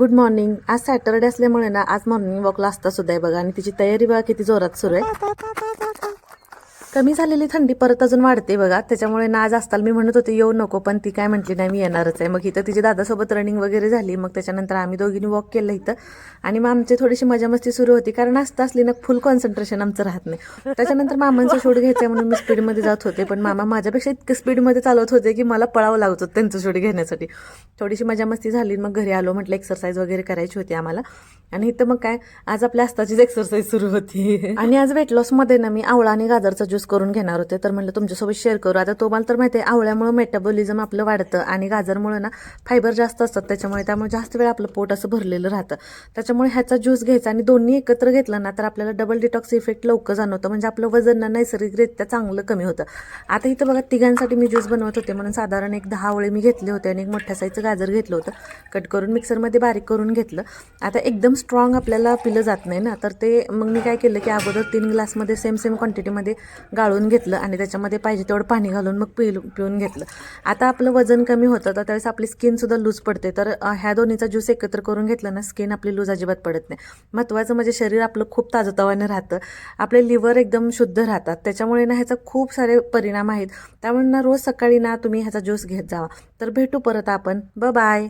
Good morning आज Saturday असल्यामुळे ना आज मॉर्निंग वॉकला असता सुद्धा आहे बघा. आणि तिची तयारी बघा किती जोरात सुरू आहे. कमी झालेली थंडी परत अजून वाढते बघा. त्याच्यामुळे ना आज असताल. मी म्हणत होते येऊ नको पण ती काय म्हटली नाही मी येणारच आहे. मग इथं तिच्या दादासोबत रनिंग वगैरे झाली. मग त्याच्यानंतर आम्ही दोघींनी वॉक केलं इथं. आणि मग आमची थोडीशी मजा मस्ती सुरू होती. कारण असता असली ना फुल कॉन्सन्ट्रेशन आमचं राहत नाही. त्याच्यानंतर मामांचं शूट घ्यायचं म्हणून मी स्पीडमध्ये जात होते. पण मामा माझ्यापेक्षा इतकं स्पीडमध्ये चालवत होते की मला पळावं लागत होतं त्यांचं शूट घेण्यासाठी. थोडीशी मजा मस्ती झाली. मग घरी आलो म्हटलं एक्सरसाइज वगैरे करायची होती आम्हाला. आणि इथं मग काय आज आपल्या आस्ताचीच एक्सरसाइज सुरू होती. आणि आज वेट लॉसमध्ये ना मी आवळा आणि गाजरचा ज्यूस करून घेणार होते. तर म्हणलं तुमच्यासोबत शेअर करू. आता तुम्हाला तर माहिती आहे आवळ्यामुळे मेटाबॉलिझम आपलं वाढतं आणि गाजरमुळे ना फायबर जास्त असतात. त्याच्यामुळे त्यामुळे जास्त वेळ आपलं पोट असं भरलेलं राहतं. त्याच्यामुळे ह्याचा ज्यूस घ्यायचा आणि दोन्ही एकत्र घेतलं ना तर आपल्याला डबल डिटॉक्स इफेक्ट लवकर जाणवतं. म्हणजे आपलं वजन ना नैसर्गिकरित्या चांगलं कमी होतं. आता इथं बघा तिघांसाठी मी ज्यूस बनवत होते. म्हणून साधारण एक दहा आवळे मी घेतले होते आणि एक मोठ्या साईजचं गाजर घेतलं होतं. कट करून मिक्सरमध्ये बारीक करून घेतलं. आता एकदम स्ट्रॉंग आपल्याला पिलं जात नाही ना. तर ते मग मी काय केलं की अगोदर तीन ग्लासमध्ये सेम सेम क्वांटिटीमध्ये गाळून घेतलं आणि त्याच्यामध्ये पाहिजे तेवढं पाणी घालून मग पिल पिऊन घेतलं. आता आपलं वजन कमी होतं तर त्यावेळेस आपली स्किनसुद्धा लूज पडते. तर ह्या दोन्हीचा ज्यूस एकत्र करून घेतलं ना स्किन आपली लूज अजिबात पडत नाही. महत्त्वाचं म्हणजे शरीर आपलं खूप ताजंतवानं राहतं. आपले लिव्हर एकदम शुद्ध राहतात. त्याच्यामुळे ना ह्याचा खूप सारे परिणाम आहेत. त्यामुळे ना रोज सकाळी ना तुम्ही ह्याचा ज्यूस घेत जावा. तर भेटू परत आपण. ब बाय